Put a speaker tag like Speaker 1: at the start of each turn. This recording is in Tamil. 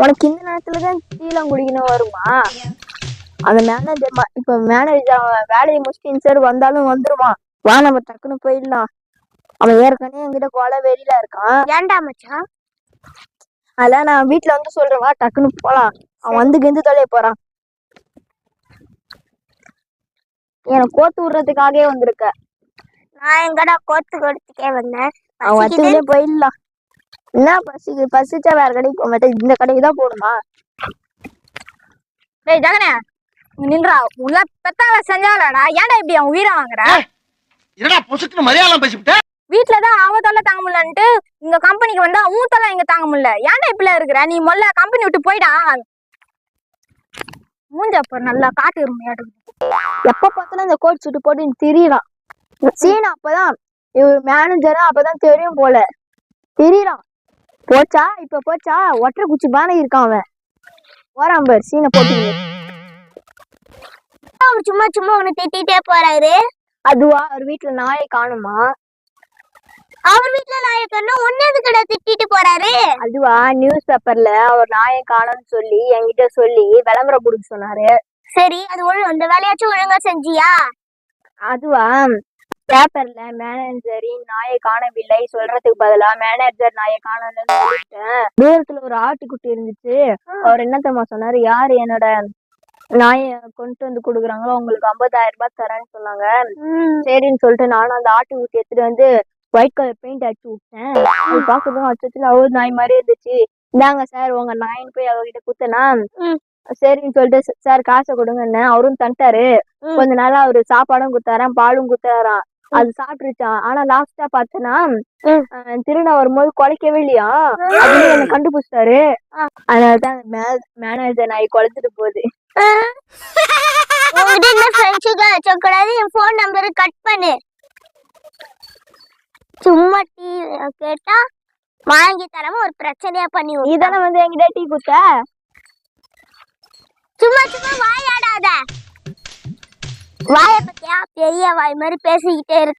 Speaker 1: உனக்கு இந்த நேரத்துல தான் டீலாம் குடிக்கணும் வருமா? அந்த மேனேஜர் இப்ப மேனேஜர் அவன் வேலையை முடிச்சுட்டு சார் வந்தாலும் வந்துருவான் வா நம்ம டக்குன்னு போயிடலாம். அவன் ஏற்கனவே என்கிட்ட கொலை வெளியில இருக்கான்.
Speaker 2: ஏன்டா மச்சான்?
Speaker 1: அதெல்லாம் நான் வீட்ல வந்து சொல்றேன் வா டக்குன்னு போலாம். அவன் வந்து கெந்து தொலைய போறான். எனக்கு கோத்து விடுறதுக்காகவே வந்திருக்க.
Speaker 2: நான் எங்கடா கோத்து கொடுத்துக்கே வந்தேன்?
Speaker 1: அவன். வச்சுக்கிட்டே போயிடலாம். என்ன பசிக்கு பசிச்சா வேற கடைக்கு போக மாட்டேன். இந்த கடைக்கு தான் போகணுமா?
Speaker 3: டேய் ஜெகனே நின்றா உள்ள பெத்தாவ செஞ்சாலடா ஏன்டா இப்படி அவன் உயிரை வாங்குற?
Speaker 4: என்னடா பொசுக்கு மரியாதை பேசிவிட்ட?
Speaker 3: வீட்ல தான் அவ தொல்லை தாங்க முடியலன்ட்டு இந்த கம்பெனிக்கு வந்தா உன் தொல்லை இங்க தாங்க முடியல. ஏன்டா இப்படில இருக்கிற? நீ முதல்ல கம்பெனி விட்டு போயிடா. மூஞ்ச அப்ப நல்லா காட்டு இருமையாட்டு
Speaker 1: எப்ப பார்த்தாலும் இந்த கோட் சுட்டு போட்டு திரியலாம். சீனா அப்பதான் இவர் மேனேஜரா அப்பதான் தெரியும் போல. திரியலாம். போச்சா? இப்ப போச்சா? ஒற்றை குச்சி பானை இருக்கான் அவன். போறான் பாரு சீனை போட்டு
Speaker 2: அவர் சும்மா சும்மா உன்னை திட்டிட்டே போறாரு?
Speaker 1: அதுவா அவர் வீட்டுல நாயை காணுமா?
Speaker 2: அவர் வீட்டுல நாயக்கன்னா ஒன்னு எதுக்கடா திட்டிட்டு போறாரு?
Speaker 1: அதுவா நியூஸ் பேப்பர்ல அவர் நாயை காணும்னு சொல்லி என்கிட்ட சொல்லி விளம்பரம் கொடுக்க சொன்னாரு.
Speaker 2: சரி அது ஒழு அந்த வேலையாச்சும் ஒழுங்கா செஞ்சியா?
Speaker 1: அதுவா பேப்பர்ல மேனேஜரின் நாயை காணவில்லை. சொல்றதுக்கு பதிலா மேனேஜர் நாயை காணலன்னு சொல்லிட்டேன். தூரத்துல ஒரு ஆட்டுக்குட்டி இருந்துச்சு. அவர் என்ன தெரியுமா சொன்னாரு? யாரு என்னோட நாயை கொண்டு வந்து கொடுக்குறாங்களோ உங்களுக்கு 50000 ரூபாய் தரேன்னு சொன்னாங்க. சரின்னு சொல்லிட்டு நானும் அந்த ஆட்டுக்குட்டி எடுத்துட்டு வந்து ஒயிட் கலர் பெயிண்ட் அடிச்சு விட்டேன். அது பாக்குறதும் அச்சத்துல அவர் நாய் மாதிரி இருந்துச்சு. இந்தாங்க சார் உங்க நாயின்னு போய் அவர்கிட்ட குத்தனா சரின்னு சொல்லிட்டு சார் காசை கொடுங்கன்னு அவரும் தந்துட்டாரு. கொஞ்ச நாளா அவரு சாப்பாடும் குத்தாராம் பாலும் குத்தாராம் அது சாப்பிட்டுருச்சான் ஆனா லாஸ்டா பார்த்தனா திருட வரும்போது குலைக்கவே இல்லையா? அதுலயே என்ன கண்டுபிடிச்சிட்டாரு. அதனாலதான் மேனேஜர் நாய் குலைச்சிட்டு போகுது.
Speaker 2: வச்சக்கூடாது என் ஃபோன் நம்பர் கட் பண்ணு. சும்மா டீ கேட்டா வாங்கி தராம ஒரு பிரச்சனையா பண்ணி.
Speaker 1: இதானே வந்து என்கிட்ட டீ குத்த
Speaker 2: சும்மா சும்மா வாயாடாத. வாய பெரிய வாய் மாதிரி பேசிக்கிட்டே இருக்கு.